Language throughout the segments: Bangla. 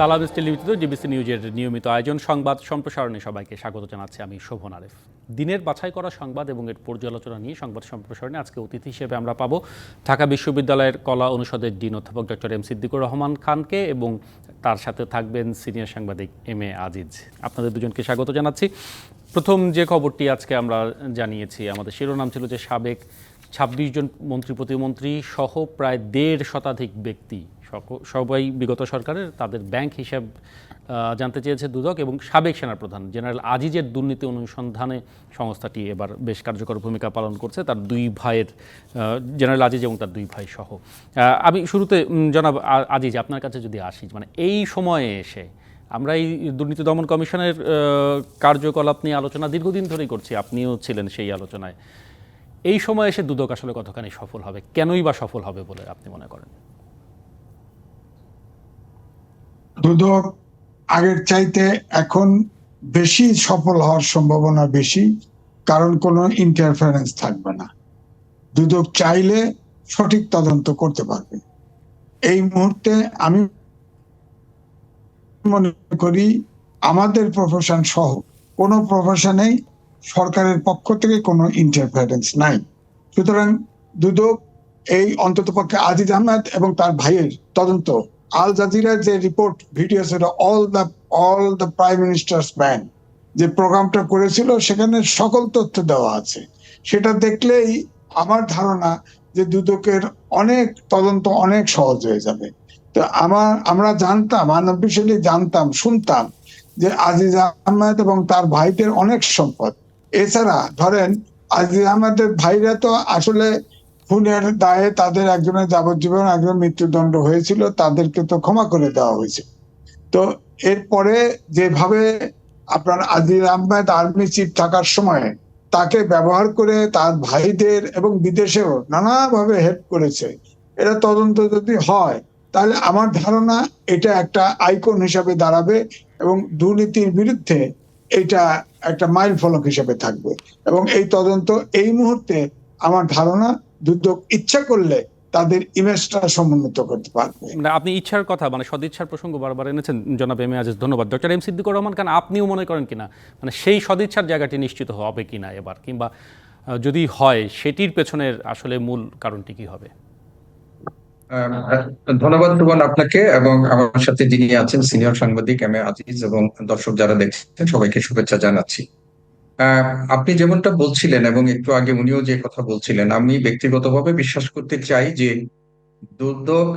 সালাম লিমিটেড ডিবিসি নিউজের নিয়মিত আয়োজন, সংবাদ সম্প্রসারণে সবাইকে স্বাগত জানাচ্ছি আমি শোভন আরেফ। দিনের বাছাই করা সংবাদ এবং এর পর্যালোচনা নিয়ে সংবাদ সম্প্রসারণে আজকে অতিথি হিসেবে আমরা পাবো ঢাকা বিশ্ববিদ্যালয়ের কলা অনুষদের ডিন অধ্যাপক ডক্টর এম সিদ্দিকুর রহমান খানকে এবং তার সাথে থাকবেন সিনিয়র সাংবাদিক এম এ আজিজ। আপনাদের দুজনকে স্বাগত জানাচ্ছি। প্রথম যে খবরটি আজকে আমরা জানিয়েছি, আমাদের শিরোনাম ছিল যে সাবেক ছাব্বিশ জন মন্ত্রী প্রতিমন্ত্রী সহ প্রায় দেড় শতাধিক ব্যক্তি সবাই বিগত সরকারের, তাদের ব্যাংক হিসাব জানতে চেয়েছে দুদক এবং সাবেক সেনাপ্রধান জেনারেল আজিজের দুর্নীতি অনুসন্ধানে সংস্থাটি এবার বেশ কার্যকর ভূমিকা পালন করছে, তার দুই ভাইয়ের জেনারেল আজিজ এবং তার দুই ভাই সহ। আমি শুরুতে জনাব আজিজ, আপনার কাছে যদি আসি মানে এই সময়ে এসে আমরা এই দুর্নীতি দমন কমিশনের কার্যকলাপ নিয়ে আলোচনা দীর্ঘদিন ধরেই করছি, আপনিও ছিলেন সেই আলোচনায়। এই সময় এসে দুদক আসলে কতখানি সফল হবে, কেনই বা সফল হবে বলে আপনি মনে করেন? দুদক আগের চাইতে এখন বেশি সফল হওয়ার সম্ভাবনা বেশি, কারণ কোনো ইন্টারফারেন্স থাকবে না। দুদক চাইলে সঠিক তদন্ত করতে পারবে। এই মুহূর্তে আমি মনে করি আমাদের প্রফেশন সহ কোনো প্রফেশনেই সরকারের পক্ষ থেকে কোনো ইন্টারফারেন্স নাই। সুতরাং দুদক এই অন্ততপক্ষে আজিজ আহমেদ এবং তার ভাইয়ের তদন্ত আল জাজিরার যে রিপোর্ট ভিডিও ছিল all the all the prime minister's men যে প্রোগ্রামটা করেছিল, সেখানে সকল তথ্য দেওয়া আছে। সেটা দেখলেই আমার ধারণা যে দুদকের অনেক তদন্ত অনেক সহজ হয়ে যাবে। তো আমার, আমরা জানতাম আনঅফিসিয়ালি জানতাম, শুনতাম যে আজিজ আহমেদ এবং তার ভাইদের অনেক সম্পদ। এছাড়া ধরেন, আজিজ আহমেদের ভাইরা তো আসলে খুনের দায়ে তাদের একজনের যাবজ্জীবন একজন মৃত্যুদণ্ড হয়েছিল, তাদেরকে তো ক্ষমা করে দেওয়া হয়েছে। তো এরপরে যেভাবে আপনার আজিজ আহমেদ আর্মি চিফ থাকার সময় তাকে ব্যবহার করে তার ভাইদের এবং বিদেশেও নানাভাবে হেল্প করেছে এটা তদন্ত যদি হয়, তাহলে আমার ধারণা এটা একটা আইকন হিসাবে দাঁড়াবে এবং দুর্নীতির বিরুদ্ধে এটা একটা মাইল ফলক হিসাবে থাকবে। এবং এই তদন্ত এই মুহূর্তে আমার ধারণা দুদক ইচ্ছা করলে তাদের ইমেজটা সমুন্নত করতে পারবে। মানে আপনি ইচ্ছার কথা মানে সদিচ্ছার প্রসঙ্গ বারবার এনেছেন জনাব এম আজিজ ধন্যবাদ। ডক্টর এম সিদ্দিকুর রহমান খান আপনিও মনে করেন কিনা? মানে সেই সদিচ্ছার জায়গাটি নিশ্চিত হবে কিনা এবার? কিংবা যদি হয় সেটির পেছনের আসলে মূল কারণটি কি হবে? ধন্যবাদ রুবন আপনাকে এবং আমার সাথে যিনি আছেন সিনিয়র সাংবাদিক এম এ আজিজ এবং দর্শক যারা দেখছেন সবাইকে শুভেচ্ছা জানাচ্ছি। আপনি যেমনটা বলছিলেন এবং একটু আগে উনিও যে কথা বলছিলেন, আমি ব্যক্তিগতভাবে বিশ্বাস করতে চাই যে দুদক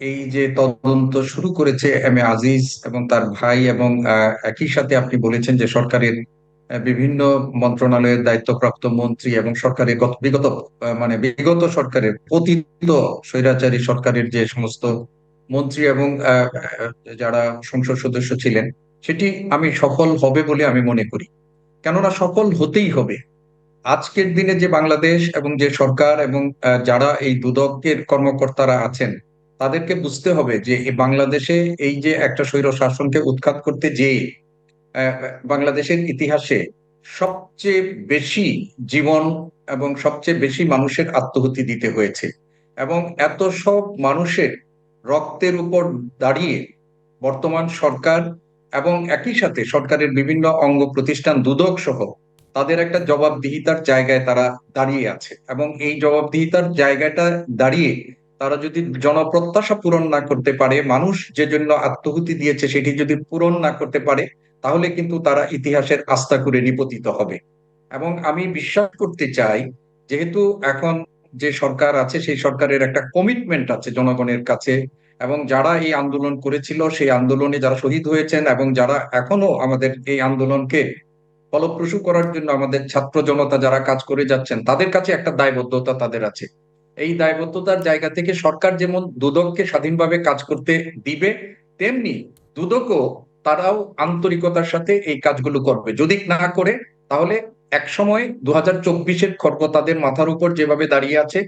এই যে তদন্ত শুরু করেছে এম এ আজিজ এবং তার ভাই এবং একই সাথে আপনি বলেছেন যে সরকারের বিভিন্ন মন্ত্রণালয়ের দায়িত্বপ্রাপ্ত মন্ত্রী এবং সরকারের গত, বিগত মানে বিগত সরকারের পতিত স্বৈরাচারী সরকারের যে সমস্ত মন্ত্রী এবং যারা সংসদ সদস্য ছিলেন, সেটি আমি সফল হবে বলে আমি মনে করি। কেননা সফল হতেই হবে। আজকের দিনে যে বাংলাদেশ এবং যে সরকার এবং যারা এই দুদকের কর্মকর্তারা আছেন তাদেরকে বুঝতে হবে যে বাংলাদেশে এই যে একটা স্বৈর শাসনকে উৎখাত করতে আহ, বাংলাদেশের ইতিহাসে সবচেয়ে বেশি জীবন এবং সবচেয়ে বেশি মানুষের আত্মহতি দিতে হয়েছে এবং এত সব মানুষের রক্তের উপর দাঁড়িয়ে বর্তমান সরকার এবং একই সাথে সরকারের বিভিন্ন অঙ্গ প্রতিষ্ঠান দুদক সহ তাদের একটা জবাবদিহিতার জায়গায় তারা দাঁড়িয়ে আছে। এবং এই জবাবদিহিতার জায়গাটা দাঁড়িয়ে তারা যদি জনপ্রত্যাশা পূরণ না করতে পারে, মানুষ যে জন্য আত্মহুতি দিয়েছে সেটি যদি পূরণ না করতে পারে, তাহলে কিন্তু তারা ইতিহাসের আস্থা করে নিপতিত হবে। এবং আমি বিশ্বাস করতে চাই, যেহেতু এখন যে সরকার আছে, সেই সরকারের একটা কমিটমেন্ট আছে জনগণের কাছে এবং যারা এই আন্দোলন করেছিল, সেই আন্দোলনে যারা শহীদ হয়েছেন এবং যারা এখনও আমাদের এই আন্দোলনকে ফলপ্রসূ করার জন্য আমাদের ছাত্র জনতা যারা কাজ করে যাচ্ছেন, তাদের কাছে একটা দায়বদ্ধতা তাদের আছে। এই দায়বদ্ধতার জায়গা থেকে সরকার যেমন দুদককে স্বাধীনভাবে কাজ করতে দিবে, তেমনি দুদকও তারাও আন্তরিকতার সাথে এই কাজগুলো করবে। যদি না করে, তাহলে এক সময় দু হাজার চব্বিশের খর্ব তাদের মাথার উপর যেভাবে দাঁড়িয়ে আছে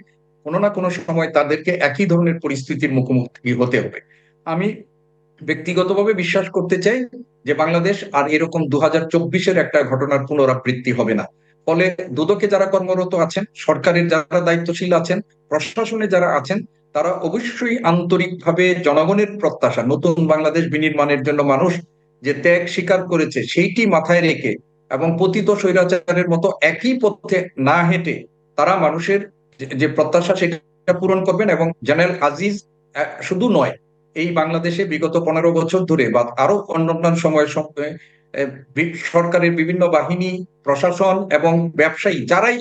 কোনো না কোনো সময় তাদেরকে একই ধরনের পরিস্থিতির মুখোমুখি হতে হবে। আমি ব্যক্তিগতভাবে বিশ্বাস করতে চাই যে বাংলাদেশ আর এরকম দু হাজার চব্বিশের একটা ঘটনার পুনরাবৃত্তি হবে না। ফলে দুদকে যারা কর্মরত আছেন, সরকারের যারা দায়িত্বশীল আছেন, প্রশাসনে যারা আছেন, তারা অবশ্যই আন্তরিকভাবে জনগণের প্রত্যাশা, নতুন বাংলাদেশ বিনির্মাণের জন্য মানুষ যে ত্যাগ স্বীকার করেছে, সেইটি মাথায় রেখে এবং পতিত স্বৈরাচারের মতো একই পথে না হেঁটে তারা মানুষের যে- প্রত্যাশা সেটা পূরণ করবেন এবং জেনারেল আজিজ শুধু নয় এই বাংলাদেশে বিগত পনেরো বছর ধরে বা আরও অন্যান্য সময় সম- আহ, সরকারের বিভিন্ন বাহিনী প্রশাসন এবং ব্যবসায়ী যারাই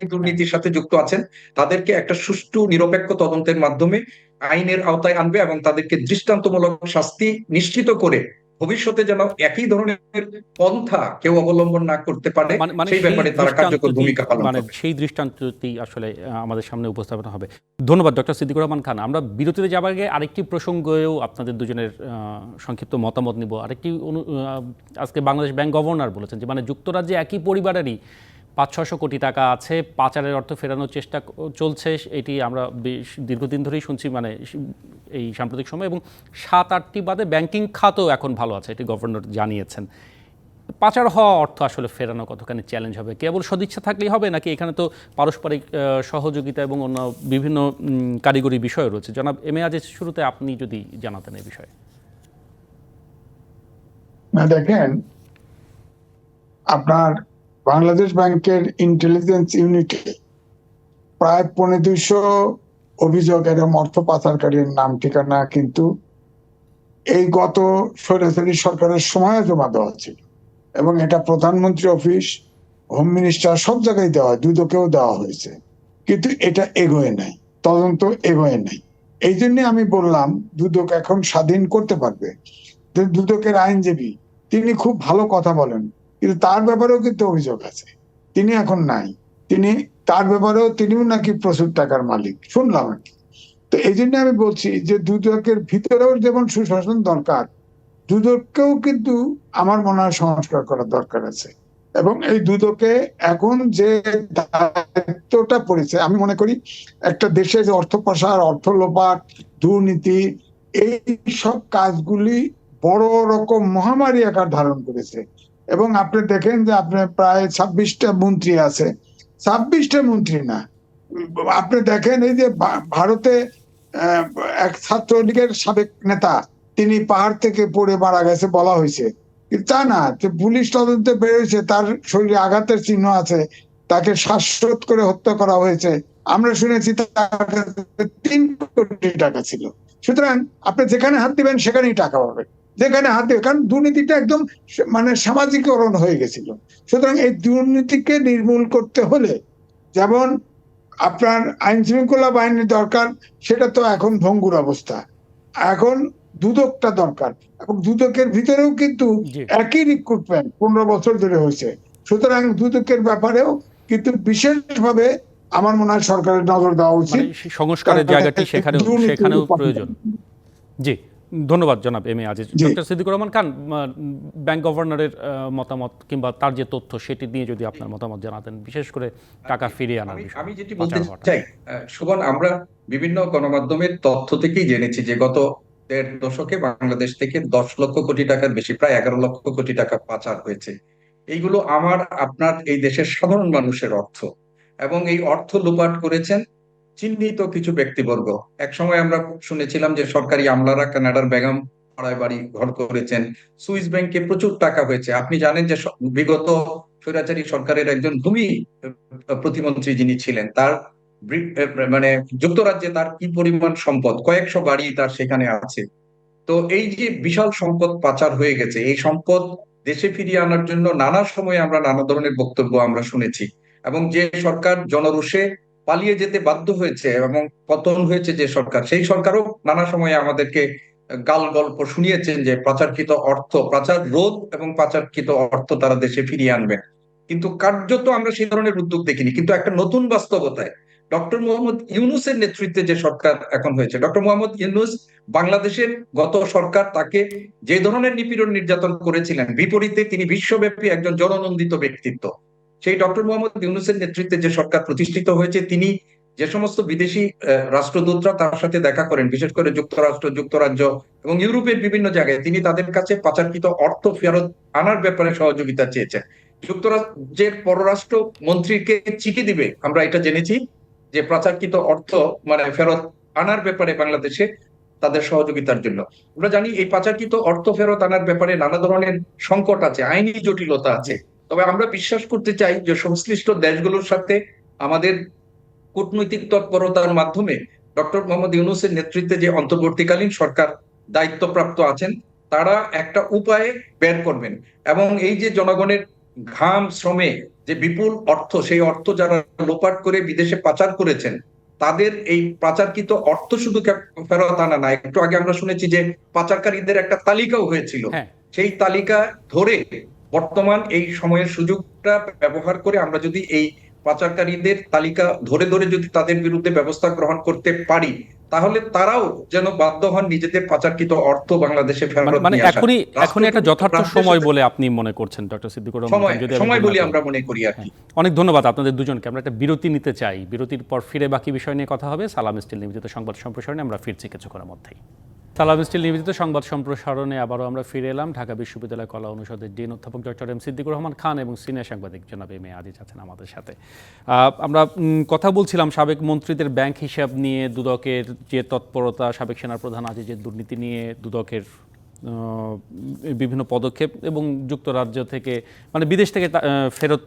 দুর্নীতির সাথে যুক্ত আছেন তাদেরকে একটা সুষ্ঠু নিরপেক্ষ তদন্তের মাধ্যমে আইনের আওতায় আনবে এবং তাদেরকে দৃষ্টান্তমূলক শাস্তি নিশ্চিত করে ভবিষ্যতে যেন একই ধরনের পন্থা কেউ অবলম্বন না করতে পারে মানে মানে সেই ব্যাপারে তারা কার্যকর দৃষ্টান্তটি- ভূমিকা পালন মানে সেই দৃষ্টান্তটি আসলে আমাদের সামনে উপস্থাপন হবে। ধন্যবাদ ডক্টর সিদ্দিকুর রহমান খান। আমরা বিরতিতে যাবার আগে আরেকটি প্রসঙ্গেও আপনাদের দুজনের সংক্ষিপ্ত মতামত নিব। আরেকটি আজকে বাংলাদেশ ব্যাংক গভর্নর বলেছেন যে মানে যুক্তরাজ্যে একই পরিবারেরই পাঁচ ছশো কোটি টাকা আছে, পাচারের অর্থ ফেরানোর চেষ্টা চলছে, এটি আমরা বেশ দীর্ঘদিন ধরেই শুনছি মানে এই সাম্প্রতিক সময়, এবং সাত আটটি বাদে ব্যাংকিং খাতও এখন ভালো আছে, এটি গভর্নর জানিয়েছেন। পাচার হওয়া অর্থ আসলে ফেরানো কতখানি চ্যালেঞ্জ হবে? কেবল সদিচ্ছা থাকলেই হবে, নাকি এখানে তো পারস্পরিক সহযোগিতা এবং অন্য বিভিন্ন কারিগরি বিষয় রয়েছে? জনাব এম এ আজিজ শুরুতে আপনি যদি জানাতেন এই বিষয়ে। দেখেন, আপনার বাংলাদেশ ব্যাংকের ইন্টেলিজেন্স ইউনিটে প্রায় পনেরো দুইশো অভিযোগ এরকম অর্থ পাচারকারীর নাম, ঠিকানা কিন্তু এই গত স্বৈরাচারী সরকারের সময় জমা দেওয়া ছিল এবং এটা প্রধানমন্ত্রী অফিস হোম মিনিস্টার সব জায়গায় দেওয়া হয়, দুদকেও দেওয়া হয়েছে। কিন্তু এটা এগোয় নাই, তদন্ত এগোয় নাই। এই জন্য আমি বললাম, দুদক এখন স্বাধীন করতে পারবে। দুদকের আইনজীবী, তিনি খুব ভালো কথা বলেন। কিন্তু তার ব্যাপারেও কিন্তু অভিযোগ আছে। তিনি এখন নাই। তিনি, তার ব্যাপারেও তিনিও নাকি প্রচুর টাকার মালিক। শুনলাম আর কি। তো এই জন্য আমি বলছি যে দুদকের ভিতরেও যেমন সুশাসন দরকার, দুদককেও কিন্তু আমার মনে হয় সংস্কার করার দরকার আছে। এবং এই দুদকে এখন যে দায়িত্বটা পড়েছে, আমি মনে করি একটা দেশে যে অর্থ প্রসার, অর্থ লোপাট, দুর্নীতি, এই সব কাজগুলি বড় রকম মহামারী আকার ধারণ করেছে। এবং আপনি দেখেন যে আপনার প্রায় ছাব্বিশটা মন্ত্রী আছে। ছাব্বিশটা মন্ত্রী না। আপনি দেখেন এই যে ভারতে এক ছাত্রলীগের সাবেক নেতা, তিনি পাহাড় থেকে পড়ে মারা গেছে বলা হয়েছে। তা না, যে পুলিশ তদন্তে বেরোয়েছে, তার শরীরে আঘাতের চিহ্ন আছে, তাকে শ্বাসরোধ করে হত্যা করা হয়েছে। আমরা শুনেছি তার তিন কোটি টাকা ছিল। সুতরাং আপনি যেখানে হাত দিবেন, সেখানেই টাকা পাবেন। যেখানে হাতে কারণ দুর্নীতিটা একদম মানে সামাজিকরণ হয়ে গেছিল। সুতরাং এই দুর্নীতিকে নির্মূল করতে হলে যেমন আপনার আইন শৃঙ্খলা বাহিনী দরকার সেটা তো এখন ভঙ্গুর অবস্থা। এখন দুদকটা দরকার। এবং দুদকের ভিতরেও কিন্তু একই রিক্রুটমেন্ট পনেরো বছর ধরে হয়েছে। সুতরাং দুদকের ব্যাপারেও কিন্তু বিশেষভাবে আমার মনে হয় সরকারের নজর দেওয়া মানে উচিত সংস্কারের জায়গাটি এটা সেখানেও সেখানেও প্রয়োজন। জি। ধন্যবাদ জনাব M A Aziz. Doctor Siddiqur Rahman Khan bank গভর্নরের মতামত কিংবা তার যে তথ্য সেটি নিয়ে যদি আপনার মতামত জানাতেন বিশেষ করে টাকা ফিরিয়ে আনার আমি আমি যেটি বলতে চাই সুবন আমরা বিভিন্ন গণমাধ্যমের তথ্য থেকেই জেনেছি যে গত দেড় দশকে বাংলাদেশ থেকে দশ লক্ষ কোটি টাকার বেশি প্রায় এগারো লক্ষ কোটি টাকা পাচার হয়েছে। এইগুলো আমার আপনার এই দেশের সাধারণ মানুষের অর্থ। এবং এই অর্থ লোপাট করেছেন চিহ্নিত কিছু ব্যক্তিবর্গ। এক সময় আমরা শুনেছিলাম যে সরকারি আমলারা কানাডার বেগম পাড়ায় বাড়ি ঘর করেছেন। সুইস ব্যাংকে প্রচুর টাকা হয়েছে। আপনি জানেন যে বিগত স্বৈরাচারী সরকারের একজন ভূমি প্রতিমন্ত্রী যিনি ছিলেন, তার মানে যুক্তরাজ্যে তার কি পরিমাণ সম্পদ, কয়েকশো বাড়ি তার সেখানে আছে। তো এই যে বিশাল সম্পদ পাচার হয়ে গেছে, এই সম্পদ দেশে ফিরিয়ে আনার জন্য নানা সময়ে আমরা নানা ধরনের বক্তব্য আমরা শুনেছি। এবং যে সরকার জনরোষে পালিয়ে যেতে বাধ্য হয়েছে এবং পতন হয়েছে যে সরকার, সেই সরকারও নানা সময়ে আমাদেরকে গাল গল্প শুনিয়েছেন যে পাচারকৃত অর্থ পাচার রোধ এবং পাচারকৃত অর্থ তারা দেশে ফিরিয়ে আনবেন কিন্তু কার্যত আমরা সেই ধরনের উদ্যোগ দেখিনি। কিন্তু একটা নতুন বাস্তবতায় ডক্টর মোহাম্মদ ইউনুসের নেতৃত্বে যে সরকার এখন হয়েছে, ডক্টর মোহাম্মদ ইউনুস বাংলাদেশের গত সরকার তাকে যে ধরনের নিপীড়ন নির্যাতন করেছিলেন, বিপরীতে তিনি বিশ্বব্যাপী একজন জননন্দিত ব্যক্তিত্ব। সেই ডক্টর মোহাম্মদ ইউনুসের নেতৃত্বে যে সরকার প্রতিষ্ঠিত হয়েছে, তিনি যে সমস্ত বিদেশি রাষ্ট্রদূতরা তার সাথে দেখা করেন, বিশেষ করে যুক্তরাষ্ট্র, যুক্তরাজ্য এবং ইউরোপের বিভিন্ন জায়গায়, তিনি তাদের কাছে পাচারকৃত অর্থ ফেরত আনার ব্যাপারে সহযোগিতা চেয়েছেন। যুক্তরাজ্যের পররাষ্ট্র মন্ত্রীকে চিঠি দিবে, আমরা এটা জেনেছি, যে পাচারকৃত অর্থ মানে ফেরত আনার ব্যাপারে বাংলাদেশে তাদের সহযোগিতার জন্য। আমরা জানি এই পাচারকৃত অর্থ ফেরত আনার ব্যাপারে নানা ধরনের সংকট আছে, আইনি জটিলতা আছে। তবে আমরা বিশ্বাস করতে চাই যে সংশ্লিষ্ট দেশগুলোর সাথে আমাদের কূটনৈতিক তৎপরতার মাধ্যমে ডক্টর মোহাম্মদ ইউনুসের নেতৃত্বে যে অন্তর্বর্তীকালীন সরকার দায়িত্বপ্রাপ্ত আছেন তারা একটা উপায়ে বের করবেন। এবং এই যে জনগণের ঘাম শ্রমে যে বিপুল অর্থ সেই অর্থ যারা লোপাট করে বিদেশে পাচার করেছেন তাদের এই পাচারকৃত অর্থ শুধু ফেরত আনা না। একটু আগে আমরা শুনেছি যে পাচারকারীদের একটা তালিকাও হয়েছিল। হ্যাঁ। সেই তালিকা ধরে বর্তমান এই সময়ের সুযোগটা ব্যবহার করে আমরা যদি এই পাচারকারীদের তালিকা ধরে ধরে যদি তাদের বিরুদ্ধে ব্যবস্থা গ্রহণ করতে পারি তাহলে তারাও যেন বাধ্য হন নিজেদের পাচারকৃত অর্থ বাংলাদেশে মানে ফেরত মানে এখনই এখনই একটা যথার্থ সময় বলে আপনি মনে করছেন ডক্টর সিদ্দিকুর রহমান সময় বলি আমরা মনে করি আর কি। অনেক ধন্যবাদ আপনাদের দুজনকে। আমরা একটা বিরতি নিতে চাই। বিরতির পর ফিরে বাকি বিষয় নিয়ে কথা হবে। সালাম স্টিল নিবেদিত সংবাদ সম্প্রসারণে আমরা ফিরছি কিছুক্ষণের মধ্যেই। সালাম স্টিল নিবেদিত সংবাদ সম্প্রসারণে আবারও আমরা ফিরে এলাম। ঢাকা বিশ্ববিদ্যালয় কলা অনুষদের ডিন অধ্যাপক ডক্টর এম সিদ্দিকুর রহমান খান এবং সিনিয়র সাংবাদিক জনাব এম এ আজিজ আছেন আমাদের সাথে। আমরা কথা বলছিলাম সাবেক মন্ত্রীদের ব্যাংক হিসাব নিয়ে দুদকের যে তৎপরতা সাবেক সেনাপ্রধান যে দুর্নীতি নিয়ে দুদকের বিভিন্ন পদক্ষেপ এবং যুক্তরাজ্য থেকে মানে বিদেশ থেকে ফেরত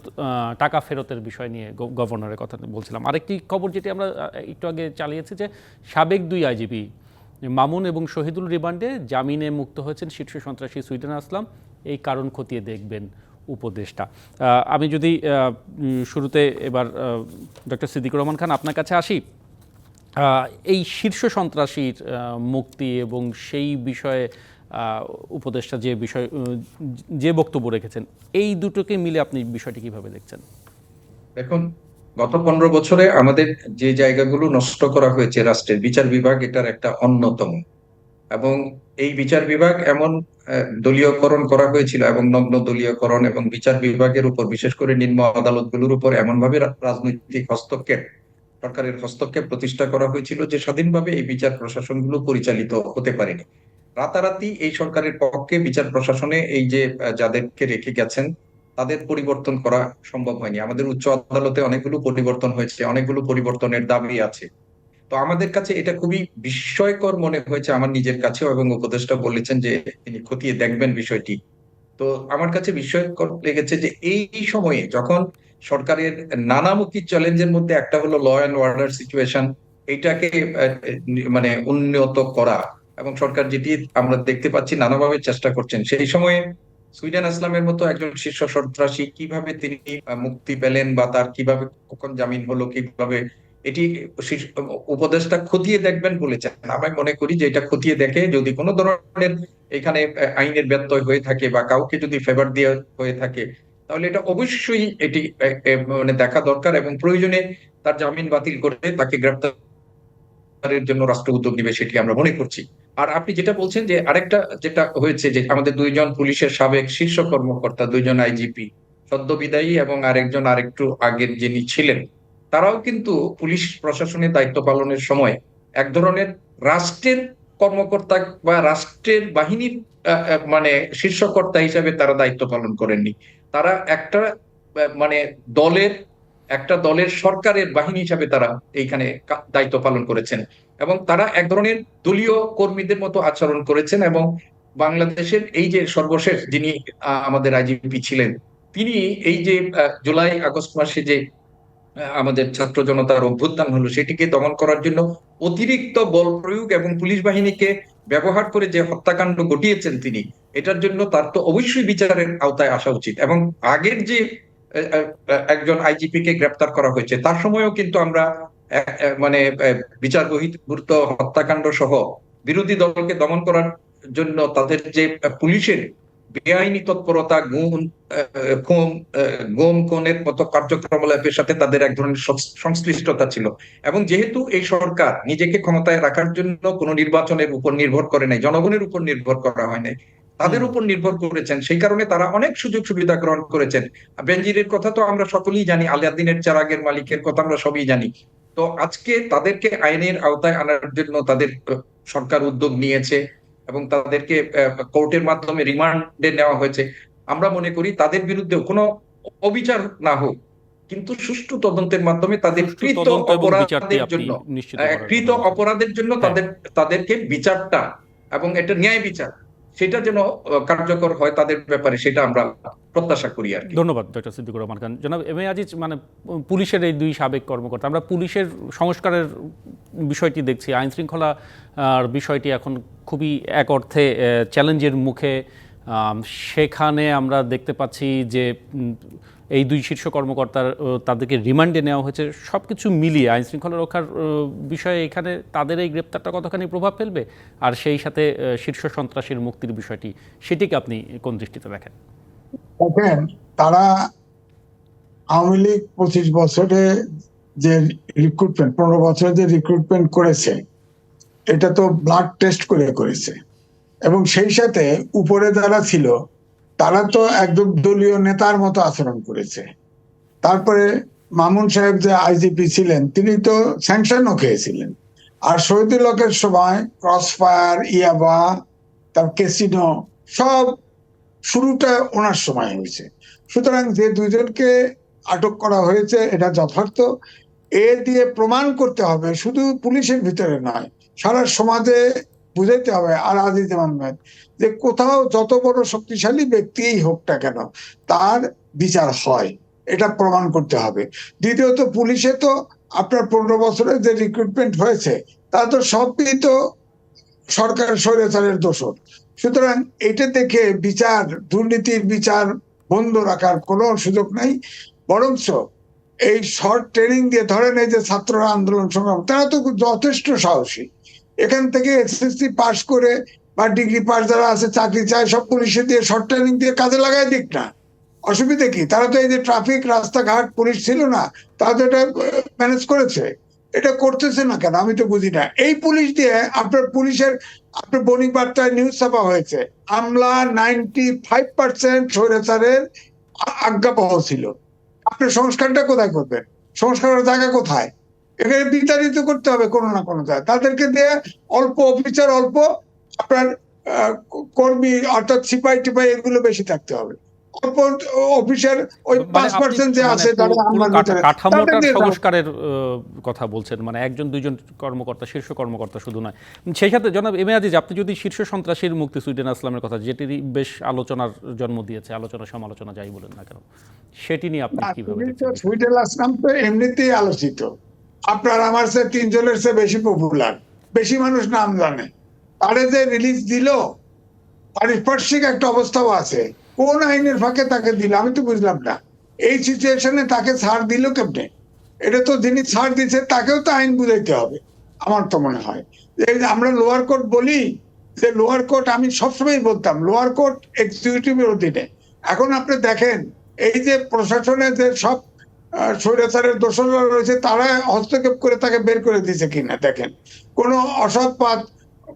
টাকা ফেরতের বিষয় নিয়ে গভর্নরের কথা বলছিলাম। আরেকটি খবর যেটি আমরা একটু আগে চালিয়েছি যে সাবেক দুই আইজিপি মামুন এবং শহীদুল রিমান্ডে জামিনে মুক্ত হয়েছেন শীর্ষ সন্ত্রাসী সুইডেন আসলাম। এই কারণ খতিয়ে দেখবেন উপদেষ্টা। আমি যদি শুরুতে এবার ডক্টর সিদ্দিকুর রহমান খান আপনার কাছে আসি। এই শীর্ষ সন্ত্রাসীর মুক্তি এবং সেই বিষয়ে উপদেষ্টা যে বিষয় যে বক্তব্য রেখেছেন, এই দুটোকে মিলে আপনি বিষয়টি কীভাবে দেখছেন? দেখুন, গত পনেরো বছরে আমাদের যে জায়গাগুলো নষ্ট করা হয়েছে রাষ্ট্রের বিচার বিভাগ, এটার একটা অন্যতম। এবং এই বিচার বিভাগ এমন দলীয়করণ করা হয়েছিল এবং নগ্ন দলীয়করণ এবং বিচার বিভাগের উপর, বিশেষ করে নিম্ন আদালতগুলোর উপর এমন ভাবে রাজনৈতিক হস্তক্ষেপ সরকারের হস্তক্ষেপ প্রতিষ্ঠা করা হয়েছিল যে স্বাধীনভাবে এই বিচার প্রশাসনগুলো পরিচালিত হতে পারেনি। রাতারাতি এই সরকারের পক্ষে বিচার প্রশাসনে এই যে যাদেরকে রেখে গেছেন, তাদের পরিবর্তন করা সম্ভব হয়নি। আমাদের উচ্চ আদালতে অনেকগুলো পরিবর্তন হয়েছে, অনেকগুলো পরিবর্তনের দাবি আছে। তো আমাদের কাছে এটা খুবই বিস্ময়কর মনে হয়েছে আমার নিজের কাছেও এবং উপদেষ্টা বলেছেন যে তিনি খতিয়ে দেখবেন বিষয়টি। তো আমার কাছে বিস্ময়কর লেগেছে যে এই সময়ে যখন সরকারের নানামুখী চ্যালেঞ্জের মধ্যে একটা হলো ল অ্যান্ড অর্ডার সিচুয়েশন এটাকে মানে উন্নত করা। এবং সরকার যেটি আমরা দেখতে পাচ্ছি নানাভাবে চেষ্টা করছেন। সেই সময়ে সুইডেন আসলামের মতো একজন শীর্ষ সন্ত্রাসী কীভাবে তিনি মুক্তি পেলেন বা তার কীভাবে কখন জামিন হলো, কীভাবে, এটি উপদেষ্টা খতিয়ে দেখবেন বলেছেন। আমি মনে করি যে এটা খতিয়ে দেখে যদি কোনো ধরনের এখানে আইনের ব্যত্যয় হয়ে থাকে বা কাউকে যদি ফেভার দিয়ে হয়ে থাকে তাহলে এটা অবশ্যই এটি মানে দেখা দরকার এবং প্রয়োজনে তার জামিন বাতিল করে তাকে গ্রেপ্তারের জন্য রাষ্ট্র উদ্যোগ নেবে সেটি আমরা মনে করছি। আর আপনি যেটা বলছেন যে আরেকটা যেটা হয়েছে যে আমাদের দুইজন পুলিশের সাবেক শীর্ষ কর্মকর্তা, দুইজন আইজিপি এবং আরেকজন আরেকটু আগের যিনি ছিলেন, তারাও কিন্তু পুলিশ প্রশাসনের দায়িত্ব পালনের সময় এক ধরনের রাষ্ট্রের কর্মকর্তা বা রাষ্ট্রের বাহিনীর মানে শীর্ষকর্তা হিসেবে তারা দায়িত্ব পালন করেননি। তারা একটা মানে দলের, একটা দলের সরকারের বাহিনী হিসাবে তারা এইখানে দায়িত্ব পালন করেছেন। এবং তারা এক ধরনের দলীয় কর্মীদের মতো আচরণ করেছেন এবং বাংলাদেশের এই যে সর্বশেষ যিনি আমাদের আইজিপি ছিলেন, তিনি এই যে জুলাই আগস্ট মাসে যে আমাদের ছাত্র জনতার অভ্যুত্থান হলো, সেটিকে দমন করার জন্য অতিরিক্ত বল প্রয়োগ এবং পুলিশ বাহিনীকে ব্যবহার করে যে হত্যাকাণ্ড ঘটিয়েছেন তিনি এটার জন্য তার তো অবশ্যই বিচারের আওতায় আসা উচিত। এবং আগের যে একজন আইজিপি কে গ্রেপ্তার করা হয়েছে তার সময়ও কিন্তু আমরা মানে বিচার বহির্ভূত হত্যাকাণ্ড সহ বিরোধী দলকে দমন করার জন্য তাদের যে পুলিশের বেআইনি তৎপরতা গুম আহ, গুম খুনের মতো কার্যক্রমকলাপের সাথে তাদের এক ধরনের সংশ্লিষ্টতা ছিল। এবং যেহেতু এই সরকার নিজেকে ক্ষমতায় রাখার জন্য কোনো নির্বাচনের উপর নির্ভর করে নাই জনগণের উপর নির্ভর করা হয় নাই তাদের উপর নির্ভর করেছেন। সেই কারণে তারা অনেক সুযোগ সুবিধা গ্রহণ করেছেন। বেনজিরের কথা তো আমরা সকলেই জানি আলাদিনের চারাগের মালিকের কথা আমরা সবই জানি। তো আজকে তাদেরকে আইনের আওতায় আনার জন্য তাদের সরকার উদ্যোগ নিয়েছে এবং তাদেরকে কোর্টের মাধ্যমে রিমান্ডে নেওয়া হয়েছে। আমরা মনে করি তাদের বিরুদ্ধে কোনো অবিচার না হোক কিন্তু সুষ্ঠু তদন্তের মাধ্যমে তাদের কৃত অপরাধের জন্য কৃত অপরাধের জন্য হ্যাঁ। তাদের তাদেরকে বিচারটা এবং এটা ন্যায় বিচার। সেটা যেন কার্যকর হয় তাদের ব্যাপারে সেটা আমরা প্রত্যাশা করি আর ধন্যবাদ ডক্টর সিদ্দিকুর রহমান খান। জনাব এম এ আজিজ মানে পুলিশের এই দুই সাবেক কর্মকর্তা, আমরা পুলিশের সংস্কারের বিষয়টি দেখছি। আইন শৃঙ্খলা বিষয়টি এখন খুবই এক অর্থে চ্যালেঞ্জের মুখে। সেখানে আমরা দেখতে পাচ্ছি যে এই দুই শীর্ষ কর্মকর্তার তাদেরকে রিমান্ডে নেওয়া হয়েছে। সব কিছু মিলিয়ে আইন শৃঙ্খলা রক্ষার বিষয়ে এখানে তাদের এই গ্রেপ্তারটা কতখানি প্রভাব ফেলবে? আর সেই সাথে শীর্ষ সন্ত্রাসীর মুক্তির বিষয়টি, সেটিকে আপনি কোন দৃষ্টিতে দেখেন? দেখেন, তারা আওয়ামী লীগ পঁচিশ বছরে যে রিক্রুটমেন্ট পনেরো বছরে যে রিক্রুটমেন্ট করেছে, এটা তো ব্লাড টেস্ট করে করেছে। এবং সেই সাথে উপরে যারা ছিল তারা তো একদম দলীয় নেতার মতো আচরণ করেছে। তারপরে মামুন সাহেব যে আইজিপি ছিলেন, তিনি তো স্যাংশনও খেয়েছিলেন। আর শহীদুল হকের সময় ক্রস ফায়ার ইয়াবা, তার কেসিনো সব শুরুটা ওনার সময় হয়েছে। সুতরাং যে দুইজনকে আটক করা হয়েছে, এটা যথার্থ। এ দিয়ে প্রমাণ করতে হবে, শুধু পুলিশের ভিতরে নয়, সারা সমাজে বুঝাইতে হবে আর আজিজ আহমেদ যে কোথাও যত বড় শক্তিশালী ব্যক্তিই হোক না কেন, তার বিচার হয়। এটা প্রমাণ করতে হবে। দ্বিতীয়ত, পুলিশে তো আপনার পনেরো বছরের যে রিক্রুটমেন্ট হয়েছে, তা তো সবই তো সরকার স্বৈরাচারের দোষর। সুতরাং এটা দেখে বিচার, দুর্নীতির বিচার বন্ধ রাখার কোনো সুযোগ নেই। বরঞ্চ এই শর্ট ট্রেনিং দিয়ে ধরেন এই যে ছাত্ররা আন্দোলন সংগ্রাম, তারা তো যথেষ্ট সাহসী। এখান থেকে এসএসসি পাশ করে বা ডিগ্রি পাস যারা আছে, চাকরি চায়, সব পুলিশে দিয়ে শর্ট ট্রেনিং দিয়ে কাজে লাগায় দিক না। অসুবিধা কি? তারা তো এই যে ট্রাফিক রাস্তাঘাট পুলিশ ছিল না, তারা তো এটা ম্যানেজ করেছে। এটা করতেছে না কেন? আমি তো বুঝি না। এই পুলিশ দিয়ে আপনার পুলিশের, আপনার বণিক বার্তায় নিউজ ছাপা হয়েছে। আমলা নাইনটি ফাইভ পার্সেন্ট স্বৈরাচারের আজ্ঞাবহ ছিল। আপনি সংস্কারটা কোথায় করবেন? সংস্কারের জায়গা কোথায়? এখানে বিতাড়িত করতে হবে কোনো না কোনো তাদেরকে দিয়ে অল্প অফিসার অল্প আপনার কর্মী অর্থাৎ সিপাই টিপাই এগুলো বেশি থাকতে হবে। অল্প অফিসার ওই মানে পাঁচ পার্সেন্ট যে মানে আছে কাঠামোটার। সংস্কারের কথা বলছেন। মানে একজন দুইজন কর্মকর্তা শীর্ষ কর্মকর্তা শুধু নয়। সেই সাথে জনাব এম আজিজ আপনি যদি শীর্ষ সন্ত্রাসীর মুক্তি সুইডেন আসলামের কথা যেটি বেশ আলোচনার জন্ম দিয়েছে আলোচনা সমালোচনা যাই বলেন না কেন সেটি নিয়ে আপনি কীভাবে সুইডেন আসলাম তো এমনিতেই আলোচিত। আপনার আমার সে তিনজনের চেয়ে বেশি পপুলার বেশি মানুষ নাম জানে। তারে যে রিলিজ দিল, পারিপার্শ্বিক একটা অবস্থাও আছে। কোন আইনের ফাঁকে তাকে দিল, আমি তো বুঝলাম না। এই সিচুয়েশনে তাকে ছাড় দিল কেমনে? এটা তো যিনি ছাড় দিচ্ছে তাকেও তো আইন বুঝাইতে হবে, আমার তো মনে হয়। আমরা লোয়ার কোর্ট বলি, যে লোয়ার কোর্ট আমি সবসময় বলতাম লোয়ার কোর্ট এক্সিকিউটিভের অধীনে। এখন আপনি দেখেন, এই যে প্রশাসনের যে সব স্বৈরাচারের দোষরা রয়েছে, তারা হস্তক্ষেপ করে তাকে বের করে দিয়েছে কিনা, দেখেন। কোনো অসৎ পথ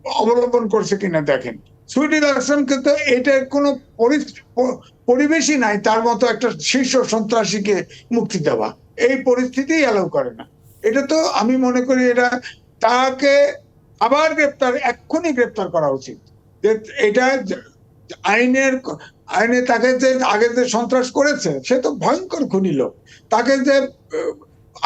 অবলম্বন করছে কিনা, দেখেন। সুইডেন আশ্রমকে তো এটার কোনো পরি- পরিবেশই নাই, তার মতো একটা শীর্ষ সন্ত্রাসীকে মুক্তি দেওয়া। এই পরিস্থিতি অ্যালাউ করে না। এটা তো আমি মনে করি এটা তাকে আবার গ্রেপ্তার, এক্ষুনি গ্রেপ্তার করা উচিত। এটা আইনের আইনে তাকে যে আগে যে সন্ত্রাস করেছে সে তো ভয়ঙ্কর খুনি লোক। তাকে যে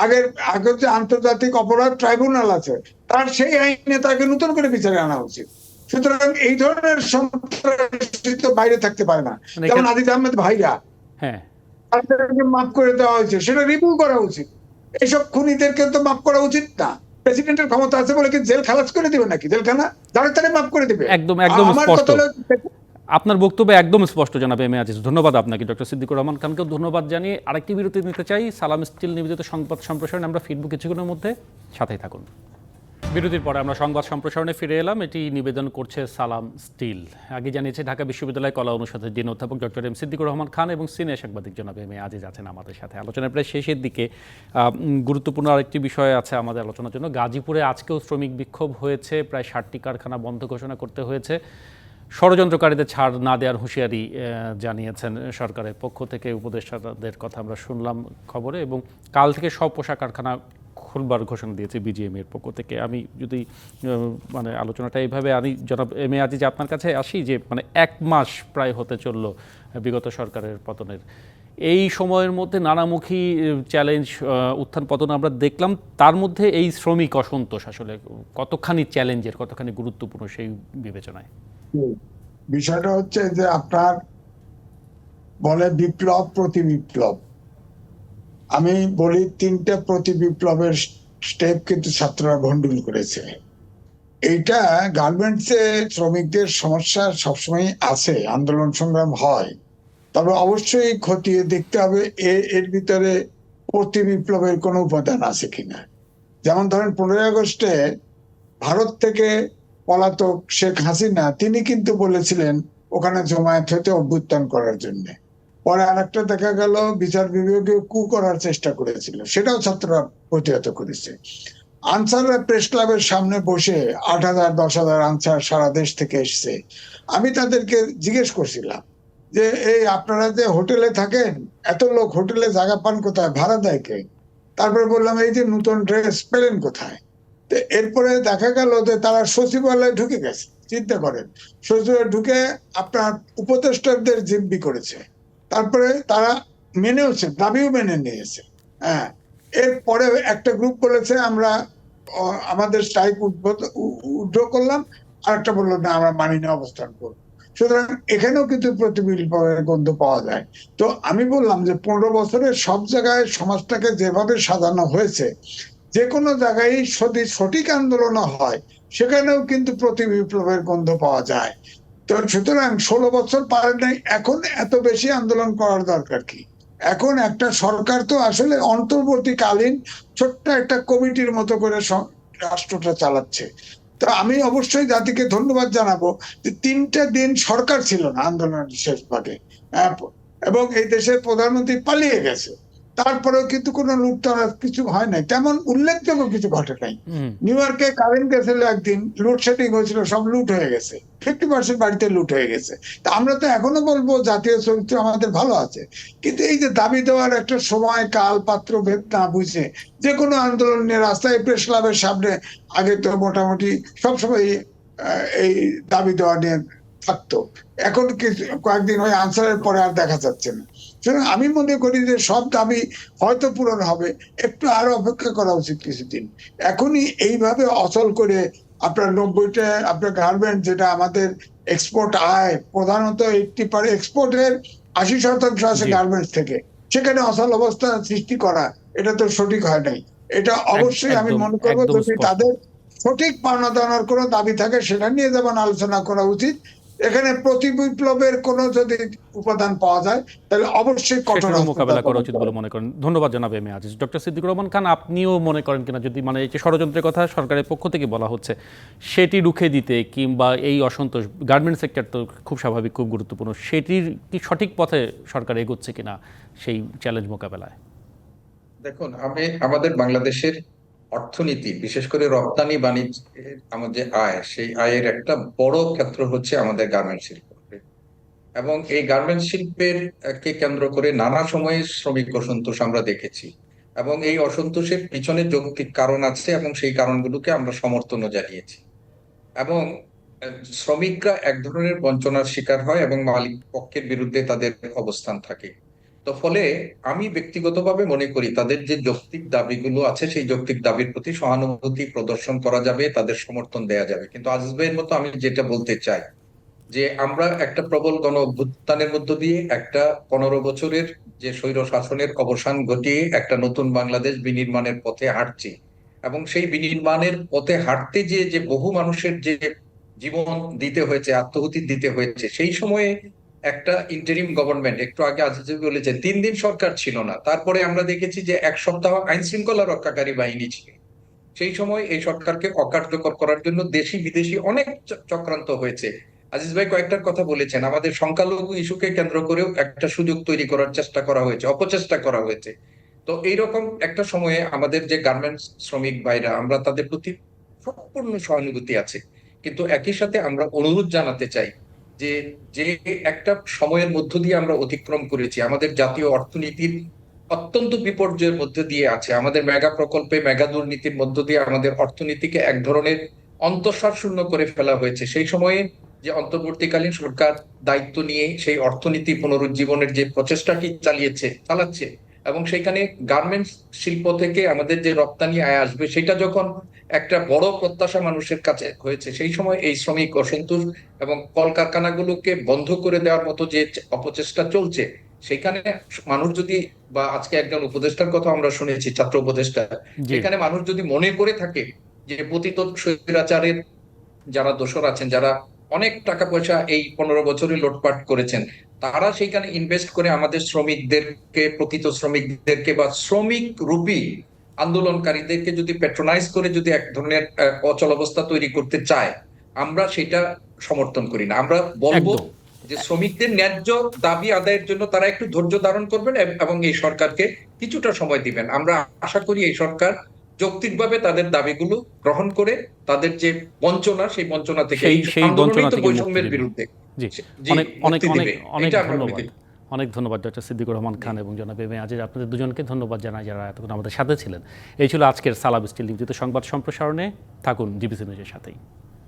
আগের আগের যে আন্তর্জাতিক অপরাধ ট্রাইব্যুনাল আছে তার সেই আইনে তাকে নতুন করে বিচারে আনা উচিত। সুতরাং এই ধরনের সন্ত্রাসী তো বাইরে থাকতে পারে না। মানে যেমন আজিজ আহমেদ ভাইরা। হ্যাঁ। তাদেরকে মাফ করে দেওয়া হয়েছে সেটা রিভিউ করা উচিত। এইসব খুনিদেরকে তো মাফ করা উচিত না। প্রেসিডেন্টের ক্ষমতা আছে বলে কি জেল খালাস করে দিবে নাকি? জেলখানা? তারা মাফ করে দিবে। একদম একদম আমার কথা আপনার বক্তব্য একদম স্পষ্ট জানাবে এম আজিজ। ধন্যবাদ আপনাকে, ডক্টর সিদ্দিকুর রহমান খানকেও ধন্যবাদ জানিয়ে আরেকটি বিরতি নিতে চাই। সালাম স্টিল নিবেদিত সংবাদ সম্প্রসারণে আমরা ফিরবো কিছুক্ষণের মধ্যে। সাথেই থাকুন। বিরতির পরে আমরা সংবাদ সম্প্রসারণে ফিরে এলাম। এটি নিবেদন করছে সালাম স্টিল। আগে জানিয়েছে, ঢাকা বিশ্ববিদ্যালয় কলা অনুষদের ডিন অধ্যাপক ডক্টর এম সিদ্দিকুর রহমান খান এবং সিনিয়র সাংবাদিক জনাব এম এ আজিজ আছেন আমাদের সাথে। আলোচনার প্রায় শেষের দিকে গুরুত্বপূর্ণ আরেকটি বিষয় আছে আমাদের আলোচনার জন্য। গাজীপুরে আজকেও শ্রমিক বিক্ষোভ হয়েছে। প্রায় ষাটটি কারখানা বন্ধ ঘোষণা করতে হয়েছে। ষড়যন্ত্রকারীদের ছাড় না দেওয়ার হুঁশিয়ারি জানিয়েছেন সরকারের পক্ষ থেকে। উপদেষ্টাদের কথা আমরা শুনলাম খবরে এবং কাল থেকে সব পোশাক কারখানা খুলবার ঘোষণা দিয়েছে বিজিএম এর পক্ষ থেকে। আমি যদি মানে আলোচনাটা এইভাবে আমি জনাব এম এ আজিজ, আপনার কাছে আসি যে মানে এক মাস প্রায় হতে চলল বিগত সরকারের পতনের। এই সময়ের মধ্যে নানামুখী চ্যালেঞ্জ উত্থান পতন আমরা দেখলাম। তার মধ্যে এই শ্রমিক অসন্তোষ আসলে কতখানি চ্যালেঞ্জের, কতখানি গুরুত্বপূর্ণ সেই বিবেচনায়? বিষয়টা হচ্ছে যে আপনার বলে বিপ্লব প্রতি বিপ্লব। আমি বলি তিনটে প্রতি বিপ্লবের স্টেপ কিন্তু ছাত্ররা ভন্ডুল করেছে। এইটা গার্মেন্টসে শ্রমিকদের সমস্যা সবসময় আছে, আন্দোলন সংগ্রাম হয়। তবে অবশ্যই খতিয়ে দেখতে হবে এর ভিতরে প্রতি বিপ্লবের কোনো উপাদান আছে কিনা। যেমন ধরেন পনেরোই আগস্টে ভারত থেকে পলাতক শেখ হাসিনা, তিনি কিন্তু বলেছিলেন ওখানে জমায়েত হতে অভ্যুত্থান করার জন্য। পরে আরেকটা দেখা গেল, বিচার বিভাগে কু করার চেষ্টা করেছিল, সেটাও ছাত্ররা প্রতিহত করেছে। আনসাররা প্রেস ক্লাবের সামনে বসে আট হাজার, দশ হাজার আনসার সারা দেশ থেকে এসছে। আমি তাদেরকে জিজ্ঞেস করছিলাম যে, এই আপনারা যে হোটেলে থাকেন, এত লোক হোটেলে জায়গা পান কোথায়? ভাড়া দেয় কে? তারপরে বললাম, এই যে নতুন ড্রেস পেলেন কোথায়? এরপরে দেখা গেল যে তারা সচিবালয়ে ঢুকে গেছে, চিন্তা করেন। সচিবালয়ে ঢুকে আপনার উপদেষ্টাদের জিম্বি করেছে। তারপরে তারা মেনেওছে দাবিও মেনে নিয়েছে। হ্যাঁ এরপরে একটা গ্রুপ বলেছে, আমরা আমাদের স্ট্রাইক উড্র করলাম আর একটা বলল, না, আমরা মানি না, অবস্থান করব। সুতরাং এখানেও কিন্তু প্রতিবিপ্লবের গন্ধ পাওয়া যায়। তো আমি বললাম যে, পনেরো বছরের সব জায়গায় সমাজটাকে যেভাবে সাজানো হয়েছে যে কোনো জায়গায় যদি সঠিক আন্দোলন হয়, সেখানেও কিন্তু প্রতি বিপ্লবের গন্ধ পাওয়া যায়। তো সুতরাং ষোলো বছর পারে নাই, এখন এত বেশি আন্দোলন করার দরকার কি? এখন একটা সরকার তো আসলে অন্তর্বর্তীকালীন ছোট্ট একটা কমিটির মতো করে রাষ্ট্রটা চালাচ্ছে। তো আমি অবশ্যই জাতিকে ধন্যবাদ জানাব যে তিনটা দিন সরকার ছিল না আন্দোলনের শেষ ভাগে। এবং এই দেশের প্রধানমন্ত্রী পালিয়ে গেছে। তারপরেও কিন্তু কোনো লুটতরাজ কিছু হয় নাই। তেমন উল্লেখযোগ্য কিছু ঘটে নাই। নিউ ইয়র্কে কারেন্ট গেছিল একদিন লোডশেডিং হয়েছিল সব লুট হয়ে গেছে। ফিফটি পার্সেন্ট বাড়িতে লুট হয়ে গেছে। তা আমরা তো এখনও বলব জাতীয় চরিত্র আমাদের ভালো আছে। কিন্তু এই যে দাবি দেওয়ার একটা সময় কাল পাত্র ভেদ না বুঝে যে কোনো আন্দোলন নিয়ে রাস্তায় প্রেস ক্লাবের সামনে আগে তো মোটামুটি সবসময় এই দাবি দেওয়া নিয়ে থাকতো। এখন কিছু কয়েকদিন ওই আনসারের পরে আর দেখা যাচ্ছে না। সুতরাং আমি মনে করি যে সব দাবি হয়তো পূরণ হবে। একটু আরও অপেক্ষা করা উচিত কিছুদিন। এখনই এইভাবে অচল করে আপনার নব্বইটা আপনার গার্মেন্ট যেটা আমাদের এক্সপোর্ট আয় প্রধানত এইটটি পারে এক্সপোর্টের আশি শতাংশ আছে। গার্মেন্টস থেকে। সেখানে অচল অবস্থা সৃষ্টি করা এটা তো সঠিক হয় নাই। এটা অবশ্যই আমি মনে করব যদি তাদের সঠিক পাওনা দাওয়ার কোনো দাবি থাকে সেটা নিয়ে যেমন আলোচনা করা উচিত এখানে প্রতি বিপ্লবের কোনো যদি উপাদান পাওয়া যায় তাহলে অবশ্যই কঠোর মোকাবেলা করা উচিত। বলে মনে করেন। ধন্যবাদ জানাবে এম আজিজ। ডক্টর সিদ্দিকুর রহমান খান আপনিও মনে করেন কিনা যদি মানে এই যে ষড়যন্ত্রের কথা সরকারের পক্ষ থেকে বলা হচ্ছে সেটি রুখে দিতে কিংবা এই অসন্তোষ গার্মেন্ট সেক্টর তো খুব স্বাভাবিক খুব গুরুত্বপূর্ণ সেটির কি সঠিক পথে সরকার এগোচ্ছে কিনা সেই চ্যালেঞ্জ মোকাবেলায়? দেখুন আমি আমাদের বাংলাদেশের অর্থনীতি, বিশেষ করে রপ্তানি বাণিজ্যের আমাদের যে আয়, সেই আয়ের একটা বড় ক্ষেত্র হচ্ছে আমাদের গার্মেন্ট শিল্প। এবং এই গার্মেন্ট শিল্পের কে কেন্দ্র করে নানা সময়ে শ্রমিক অসন্তোষ আমরা দেখেছি। এবং এই অসন্তোষের পিছনে যৌক্তিক কারণ আছে এবং সেই কারণগুলোকে আমরা সমর্থনও জানিয়েছি। এবং শ্রমিকরা এক ধরনের বঞ্চনার শিকার হয় এবং মালিক পক্ষের বিরুদ্ধে তাদের অবস্থান থাকে। তো ফলে আমি ব্যক্তিগতভাবে মনে করি তাদের যে যৌক্তিক দাবিগুলো আছে, সেই যৌক্তিক দাবির প্রতি সহানুভূতি প্রদর্শন করা যাবে, তাদের সমর্থন দেয়া যাবে। কিন্তু ভাইয়ের মতো আমি যেটা বলতে চাই, যে আমরা একটা প্রবল গণ অভ্যুত্থানের মধ্য দিয়ে একটা পনেরো বছরের যে স্বৈর শাসনের অবসান ঘটিয়ে একটা নতুন বাংলাদেশ বিনির্মাণের পথে হাঁটছি। এবং সেই বিনির্মাণের পথে হাঁটতে গিয়ে যে বহু মানুষের যে জীবন দিতে হয়েছে, আত্মহুতি দিতে হয়েছে, সেই সময়ে একটা ইন্টারিম গভর্নমেন্ট একটু আগে আজিজ বলেছে তিন দিন সরকার ছিল না। তারপরে আমরা দেখেছি যে এক সপ্তাহ আইন শৃঙ্খলা রক্ষাকারী বাহিনী ছিল। সেই সময় এই সরকারকে অকার্যকর করার জন্য দেশি বিদেশি অনেক চক্রান্ত হয়েছে। আজিজ ভাই কয়েকটার কথা বলেছেন, আমাদের সংখ্যালঘু ইস্যুকে কেন্দ্র করেও একটা সুযোগ তৈরি করার চেষ্টা করা হয়েছে, অপচেষ্টা করা হয়েছে। তো এইরকম একটা সময়ে আমাদের যে গার্মেন্টস শ্রমিক ভাইরা, আমরা তাদের প্রতি সম্পূর্ণ সহানুভূতি আছে। কিন্তু একই সাথে আমরা অনুরোধ জানাতে চাই যে যে একটা সময়ের মধ্য দিয়ে আমরা অতিক্রম করেছি, আমাদের জাতীয় অর্থনীতির অত্যন্ত বিপর্যয়ের মধ্যে দিয়ে আছে, আমাদের মেগা প্রকল্পে মেগা দুর্নীতির মধ্য দিয়ে আমাদের অর্থনীতিকে এক ধরনের অন্তঃসার শূন্য করে ফেলা হয়েছে। সেই সময়ে যে অন্তর্বর্তীকালীন সরকার দায়িত্ব নিয়ে সেই অর্থনীতি পুনরুজ্জীবনের যে প্রচেষ্টাটি চালিয়েছে, চালাচ্ছে এবং সেখানে গার্মেন্টস শিল্প থেকে আমাদের যে রপ্তানি আয় আসবে, সেটা যখন একটা বড় প্রত্যাশা মানুষের কাছে হয়েছে। সেই সময় এই শ্রমিক অসন্তোষ এবং কলকারখানাগুলোকে বন্ধ করে দেওয়ার মতো যে অপচেষ্টা চলছে সেখানে মানুষ যদি বা আজকে একজন উপদেষ্টার কথা আমরা শুনেছি ছাত্র উপদেষ্টা এখানে মানুষ যদি মনে করে থাকে যে পতিত স্বৈরাচারের যারা দোষর আছেন যারা অনেক টাকা পয়সা এই পনেরো বছরে লুটপাট করেছেন তারা সেইখানে ইনভেস্ট করে আমাদের শ্রমিকদেরকে প্রকৃত শ্রমিকদেরকে বা শ্রমিক রূপী আন্দোলনকারীদেরকে যদি পেট্রোনাইজ করে যদি এক ধরনের অচল অবস্থা তৈরি করতে চায় আমরা সেটা সমর্থন করি না। আমরা বলব যে শ্রমিকদের ন্যায্য দাবি আদায়ের জন্য তারা একটু ধৈর্য ধারণ করবেন এবং এই সরকারকে কিছুটা সময় দিবেন। আমরা আশা করি এই সরকার যৌক্তিকভাবে তাদের দাবিগুলো গ্রহণ করে তাদের যে বঞ্চনা সেই বঞ্চনা থেকে বৈষম্যের বিরুদ্ধে অনেক অনেক অনেক অনেক ধন্যবাদ। অনেক ধন্যবাদ ডক্টর সিদ্দিকুর রহমান খান এবং জনাব এম আজিজ। আপনাদের দুজনকে ধন্যবাদ জানাই যারা এতক্ষণ আমাদের সাথে ছিলেন। এই ছিল আজকের সালাব স্টিল নিয়োজিত সংবাদ সম্প্রসারণে। থাকুন জিবিসি নিউজের সাথেই।